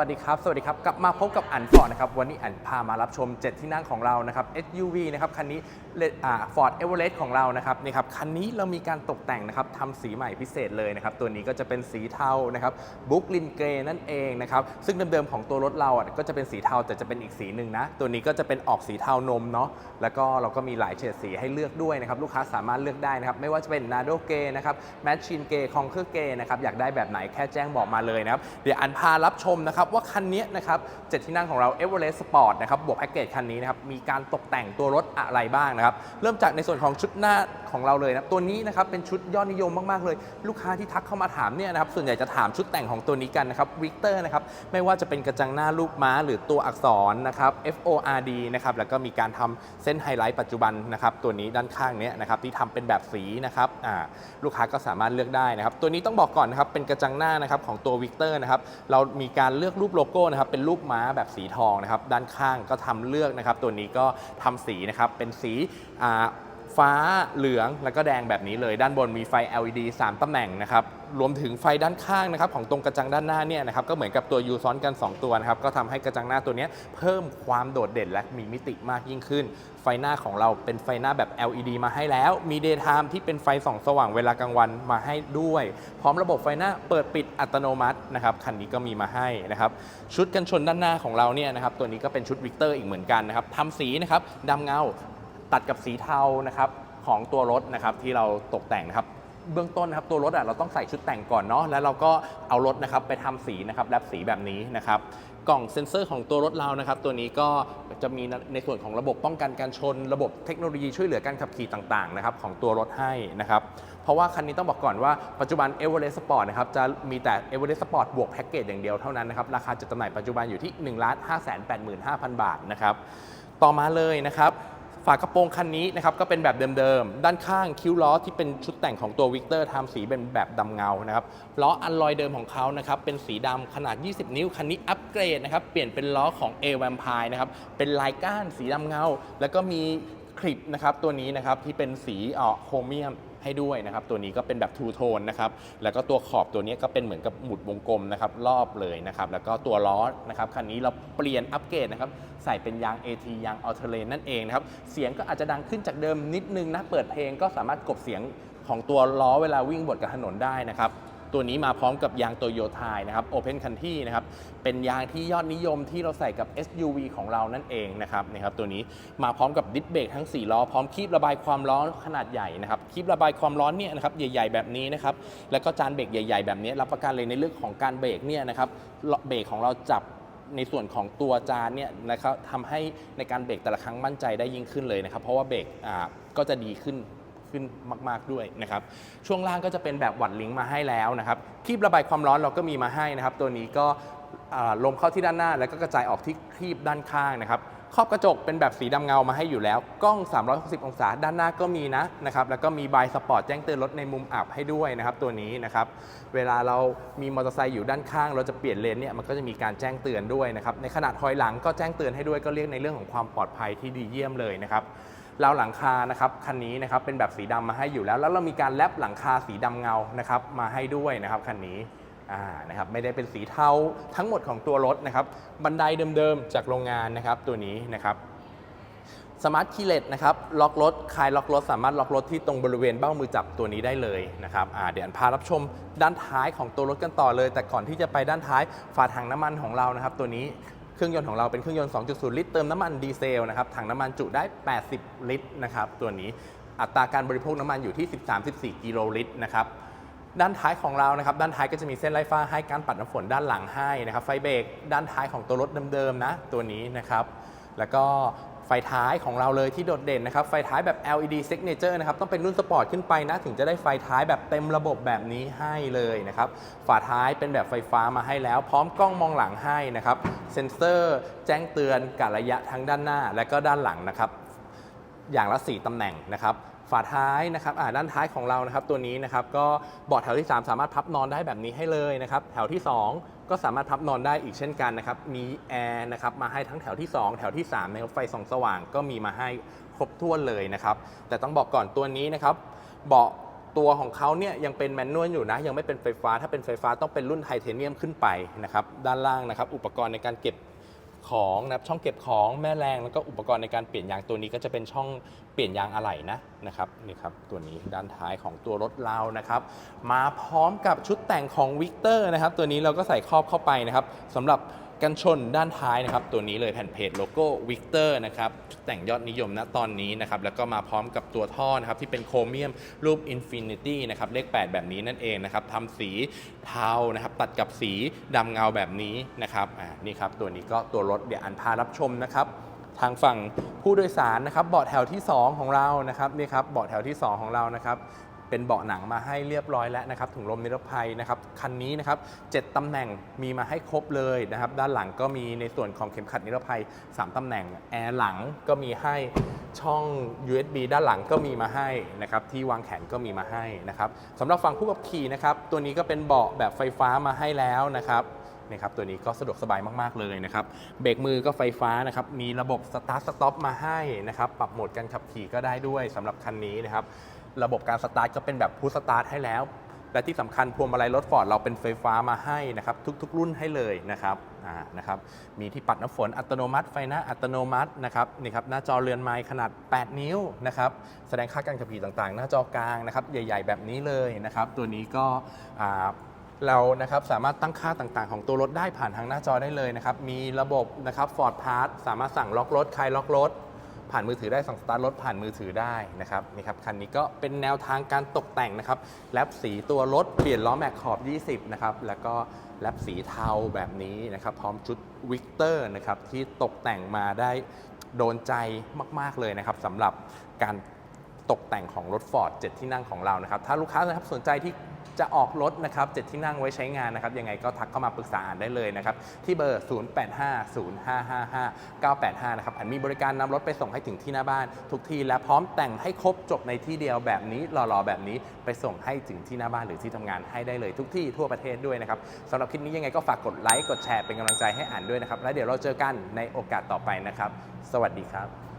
วัสดีครับ สวัสดีครับ กลับมาพบกับอันฟอร์ดนะครับ วันนี้อันพามารับชม 7 ที่นั่งของเรานะครับ SUV นะครับ คันนี้ฟอร์ดเอเวอเรสต์ของเรานะครับ นี่ครับ คันนี้เรามีการตกแต่งนะครับทำสีใหม่พิเศษเลยนะครับ ตัวนี้ก็จะเป็นสีเทานะครับบุ๊กลินเกรนั่นเองนะครับ ซึ่งเดิมๆของตัวรถเราอะก็จะเป็นสีเทาแต่จะเป็นอีกสีหนึ่งนะ ตัวนี้ก็จะเป็นออกสีเทานมเนาะ แล้วก็เราก็มีหลายเฉดสีให้เลือกด้วยนะครับ ลูกค้าสามารถเลือกได้นะครับ ไม่ว่าจะเป็นนาโดเกนะครับแมชชีนเกคองเคอร์เกนะครับ อยากได้แบบไหนแค่แจ้งบอกมาเลยนะครับ เดี๋ยวอันพารับชมนะครับว่าคันนี้นะครับเจ็ดที่นั่งของเรา e v e r e s t Sport นะครับบวกแพ็กเกจคันนี้นะครับมีการตกแต่งตัวรถอะไรบ้างนะครับเริ่มจากในส่วนของชุดหน้าของเราเลยนะตัวนี้นะครับเป็นชุดยอดนิยมมากๆเลย ลูกค้าที่ทักเข้ามาถามเนี่ยนะครับส่วนใหญ่จะถามชุดแต่งของตัวนี้กันนะครับวิกเตอร์นะครับไม่ว่าจะเป็นกระจังหน้าลูกม้า หรือตัวอักษรนะครับ F O R D นะครับแล้วก็มีการทำเส้นไฮไลท์ปัจจุบันนะครับตัวนี้ด้านข้างเนี้ยนะครับที่ทำเป็นแบบสีนะครับอ่าลูกค้าก็สามารถเลือกได้นะครับตัวนี้ต้องบอกก่อนนะครับเป็นกระจังหน้านะครับของตัววิกเตอร์นะครับเรามีการเลือกรูปโลโก้นะครับเป็นรูปม้าแบบสีทองนะครับด้านข้างก็ทำเลือกนะครับ ตัวนี้ก็ทำสีนะครับเป็นสีฟ้าเหลืองแล้วก็แดงแบบนี้เลย ด้านบนมีไฟ LED 3 ตำแหน่งนะครับ รวมถึงไฟด้านข้างนะครับของตรงกระจังด้านหน้าเนี่ยนะครับก็เหมือนกับตัวยูซ้อนกัน 2 ตัวนะครับก็ทำให้กระจังหน้าตัวนี้เพิ่มความโดดเด่นและมีมิติมากยิ่งขึ้น ไฟหน้าของเราเป็นไฟหน้าแบบ LED มาให้แล้ว มี Daytime ที่เป็นไฟส่องสว่างเวลากลางวันมาให้ด้วย พร้อมระบบไฟหน้าเปิดปิดอัตโนมัตินะครับคันนี้ก็มีมาให้นะครับชุดกันชนด้านหน้าของเราเนี่ยนะครับตัวนี้ก็เป็นชุดวิกเตอร์อีกเหมือนกันนะครับทำสีนะครับดำเงาตัดกับสีเทานะครับของตัวรถนะครับที่เราตกแต่งนะครับ เบื้องต้นนะครับตัวรถอะเราต้องใส่ชุดแต่งก่อนเนาะแล้วเราก็เอารถนะครับไปทำสีนะครับแลบสีแบบนี้นะครับกล่องเซ็นเซอร์ของตัวรถเรานะครับตัวนี้ก็จะมีในส่วนของระบบป้องกันการชน ระบบเทคโนโลยีช่วยเหลือการขับขี่ต่างๆนะครับของตัวรถให้นะครับเพราะว่าคันนี้ต้องบอกก่อนว่าปัจจุบัน e v e r e s t Sport นะครับจะมีแต่ e v e r e s t Sport บวกแพ็กเกจอย่างเดียวเท่านั้นนะครับราคาจัดจำหน่ายปัจจุบันอยู่ที่ 1 5 8 5 0 0 0 บาทนะครับต่อมาเลยนะครับ ฝากระโปรงคันนี้นะครับก็เป็นแบบเดิมๆ ด้านข้างคิ้วล้อที่เป็นชุดแต่งของตัววิกเตอร์ทำสีเป็นแบบดำเงานะครับล้ออันลอยเดิมของเขานะครับเป็นสีดำขนาด 20 นิ้ว คันนี้อัปเกรดนะครับเปลี่ยนเป็นล้อของ a v a m p i r e นะครับเป็นลายก้านสีดำเงา แล้วก็มีคลิปนะครับตัวนี้นะครับที่เป็นสีอ่อโครเมียม ให้ด้วยนะครับ ตัวนี้ก็เป็นแบบทูโทนนะครับ แล้วก็ตัวขอบตัวนี้ก็เป็นเหมือนกับหมุดวงกลมนะครับ รอบเลยนะครับ แล้วก็ตัวล้อนะครับคันนี้เราเปลี่ยนอัปเกรดนะครับใส่เป็นยาง AT ยางออเทเลนนั่นเองนะครับ เสียงก็อาจจะดังขึ้นจากเดิมนิดนึงนะ เปิดเพลงก็สามารถกบเสียงของตัวล้อเวลาวิ่งบดกับถนนได้นะครับ ตัวนี้มาพร้อมกับยางโตโยต้านะครับ Open Country นะครับ เป็นยางที่ยอดนิยมที่เราใส่กับ SUV ของเรานั่นเองนะครับนะครับ ตัวนี้มาพร้อมกับดิสเบรกทั้ง 4 ล้อ พร้อมคีบระบายความร้อนขนาดใหญ่นะครับคีบระบายความร้อนเนี่ยนะครับใหญ่ ๆ แบบนี้นะครับ แล้วก็จานเบรกใหญ่ ๆ แบบนี้รับประกันเลยในเรื่องของการเบรกเนี่ยนะครับเบรกของเราจับในส่วนของตัวจานเนี่ยนะครับทำให้ในการเบรกแต่ละครั้งมั่นใจได้ยิ่งขึ้นเลยนะครับ เพราะว่าเบรกอ่าก็จะดีขึ้น ขึ้นมาก ๆด้วยนะครับช่วงล่างก็จะเป็นแบบวัดลิงก์มาให้แล้วนะครับคีบระบายความร้อนเราก็มีมาให้นะครับ ตัวนี้ก็ลมเข้าที่ด้านหน้า แล้วก็กระจายออกที่ครีบด้านข้างนะครับครอบกระจกเป็นแบบสีดำเงามาให้อยู่แล้ว กล้อง 360 องศาด้านหน้าก็มีนะนะครับ แล้วก็มีบายสปอร์ตแจ้งเตือนรถในมุมอับให้ด้วยนะครับ ตัวนี้นะครับ เวลาเรามีมอเตอร์ไซค์อยู่ด้านข้าง เราจะเปลี่ยนเลนเนี่ยมันก็จะมีการแจ้งเตือนด้วยนะครับ ในขณะถอยหลังก็แจ้งเตือนให้ด้วยก็เรียกในเรื่องของความปลอดภัยที่ดีเยี่ยมเลยนะครับ ราวหลังคานะครับคันนี้นะครับเป็นแบบสีดำมาให้อยู่แล้ว แล้วเรามีการแลบหลังคาสีดำเงานะครับมาให้ด้วยนะครับคันนี้อ่านะครับไม่ได้เป็นสีเทาทั้งหมดของตัวรถนะครับบันไดเดิมๆจากโรงงานนะครับตัวนี้นะครับสมาร์ทคีเลสนะครับล็อกรถคลายล็อกรถสามารถล็อกรถที่ตรงบริเวณเบ้ามือจับตัวนี้ได้เลยนะครับอ่าเดี๋ยวอันพารับชมด้านท้ายของตัวรถกันต่อเลย แต่ก่อนที่จะไปด้านท้ายฝาถังน้ำมันของเรานะครับ ตัวนี้ เครื่องยนต์ของเราเป็นเครื่องยนต์ 2.0 ลิตร เติมน้ำมันดีเซลนะครับ ถังน้ำมันจุได้ 80 ลิตรนะครับ ตัวนี้อัตราการบริโภคน้ำมันอยู่ที่ 13-14 กิโลลิตรนะครับ ด้านท้ายของเรานะครับ ด้านท้ายก็จะมีเส้นไร้ฟ้าให้การปัดน้ำฝนด้านหลังให้นะครับ ไฟเบรกด้านท้ายของตัวรถเดิมๆนะ ตัวนี้นะครับ แล้วก็ ไฟท้ายของเราเลยที่โดดเด่นนะครับ ไฟท้ายแบบ LED Signature นะครับ ต้องเป็นรุ่นสปอร์ตขึ้นไปนะ ถึงจะได้ไฟท้ายแบบเต็มระบบแบบนี้ให้เลยนะครับ ฝาท้ายเป็นแบบไฟฟ้ามาให้แล้ว พร้อมกล้องมองหลังให้นะครับ เซ็นเซอร์ แจ้งเตือนกะระยะทั้งด้านหน้า และก็ด้านหลังนะครับ อย่างละ 4ตำแหน่งนะครับฝาท้ายนะครับด้านท้ายของเรานะครับ ตัวนี้นะครับ ก็เบาะแถวที่ 3 สามารถพับนอนได้แบบนี้ให้เลยนะครับ แถวที่ 2 ก็สามารถพับนอนได้อีกเช่นกันนะครับ มีแอร์นะครับมาให้ทั้งแถวที่ 2 แถวที่3นะครับไฟส่องสว่างก็มีมาให้ครบถ้วนเลยนะครับ แต่ต้องบอกก่อนตัวนี้นะครับ เบาะตัวของเขาเนี่ยยังเป็นแมนนวลอยู่นะ ยังไม่เป็นไฟฟ้า ถ้าเป็นไฟฟ้าต้องเป็นรุ่นไทเทเนียมขึ้นไปนะครับ ด้านล่างนะครับ อุปกรณ์ในการเก็บ ของนะครับช่องเก็บของแม่แรงแล้วก็อุปกรณ์ในการเปลี่ยนยางตัวนี้ก็จะเป็นช่องเปลี่ยนยางอะไหล่นะนะครับนี่ครับตัวนี้ด้านท้ายของตัวรถเรานะครับมาพร้อมกับชุดแต่งของวิกเตอร์นะครับตัวนี้เราก็ใส่ครอบเข้าไปนะครับสำหรับ กันชนด้านท้ายนะครับ ตัวนี้เลยแผ่นเพจโลโก้วิกเตอร์นะครับแต่งยอดนิยมณตอนนี้นะครับแล้วก็มาพร้อมกับตัวท่อนะครับที่เป็นโครเมียมรูปอินฟินิตี้นะครับเลข 8 แบบนี้นั่นเองนะครับทำสีเทานะครับตัดกับสีดำเงาแบบนี้นะครับอ่านี่ครับตัวนี้ก็ตัวรถเดี๋ยวอันพารับชมนะครับทางฝั่งผู้โดยสารนะครับเบาะแถวที่ 2 ของเรานะครับนี่ครับเบาะแถวที่ 2 ของเรานะครับ เป็นเบาะหนังมาให้เรียบร้อยแล้วนะครับถุงลมนิรภัยนะครับคันนี้นะครับ7ตำแหน่งมีมาให้ครบเลยนะครับด้านหลังก็มีในส่วนของเข็มขัดนิรภัย 3ตำแหน่งแอร์หลังก็มีให้ช่อง USB ด้านหลังก็มีมาให้นะครับที่วางแขนก็มีมาให้นะครับสำหรับฝั่งผู้ขับขี่นะครับตัวนี้ก็เป็นเบาะแบบไฟฟ้ามาให้แล้วนะครับนะครับตัวนี้ก็สะดวกสบายมาก ๆ เลยนะครับ เบรกมือก็ไฟฟ้านะครับ มีระบบสตาร์ทสต็อปมาให้นะครับ ปรับโหมดการขับขี่ก็ได้ด้วยสำหรับคันนี้นะครับ ระบบการสตาร์ทก็เป็นแบบพุชสตาร์ทให้แล้ว และที่สำคัญพวงมาลัยรถฟอร์ดเราเป็นไฟฟ้ามาให้นะครับ ทุก ๆ รุ่นให้เลยนะครับอ่านะครับ มีที่ปัดน้ำฝนอัตโนมัติ ไฟหน้าอัตโนมัตินะครับนี่ครับหน้าจอเรือนไม้ขนาด 8 นิ้วนะครับแสดงค่าการขับขี่ต่างๆ หน้าจอกลางนะครับใหญ่ ๆ แบบนี้เลยนะครับ ตัวนี้ก็อ่าเรานะครับสามารถตั้งค่าต่างๆ ของตัวรถได้ผ่านทางหน้าจอได้เลยนะครับ มีระบบนะครับ Ford Pass สามารถสั่งล็อกรถคลายล็อกรถ ผ่านมือถือได้สั่งสตาร์ทรถผ่านมือถือได้นะครับนี่ครับคันนี้ก็เป็นแนวทางการตกแต่งนะครับแลปสีตัวรถเปลี่ยนล้อแม็กขอบ 20 นะครับแล้วก็แลปสีเทาแบบนี้นะครับพร้อมชุดวิกเตอร์นะครับที่ตกแต่งมาได้โดนใจมาก ๆ เลยนะครับสำหรับการตกแต่งของรถ Ford 7 ที่นั่งของเรานะครับ ถ้าลูกค้านะครับสนใจที่ จะออกรถนะครับ7ที่นั่งไว้ใช้งานนะครับยังไงก็ทักเข้ามาปรึกษาอ่านได้เลยนะครับที่เบอร์ 0850555985 นะครับอันมีบริการนำรถไปส่งให้ถึงที่หน้าบ้าน ทุกที่และพร้อมแต่งให้ครบจบในที่เดียวแบบนี้หล่อๆแบบนี้ไปส่งให้ถึงที่หน้าบ้านหรือที่ทำงานให้ได้เลยทุกที่ทั่วประเทศด้วยนะครับสำหรับคลิปนี้ยังไงก็ฝากกดไลค์กดแชร์เป็นกำลังใจให้อ่านด้วยนะครับแล้วเดี๋ยวเราเจอกันในโอกาสต่อไปนะครับ สวัสดีครับ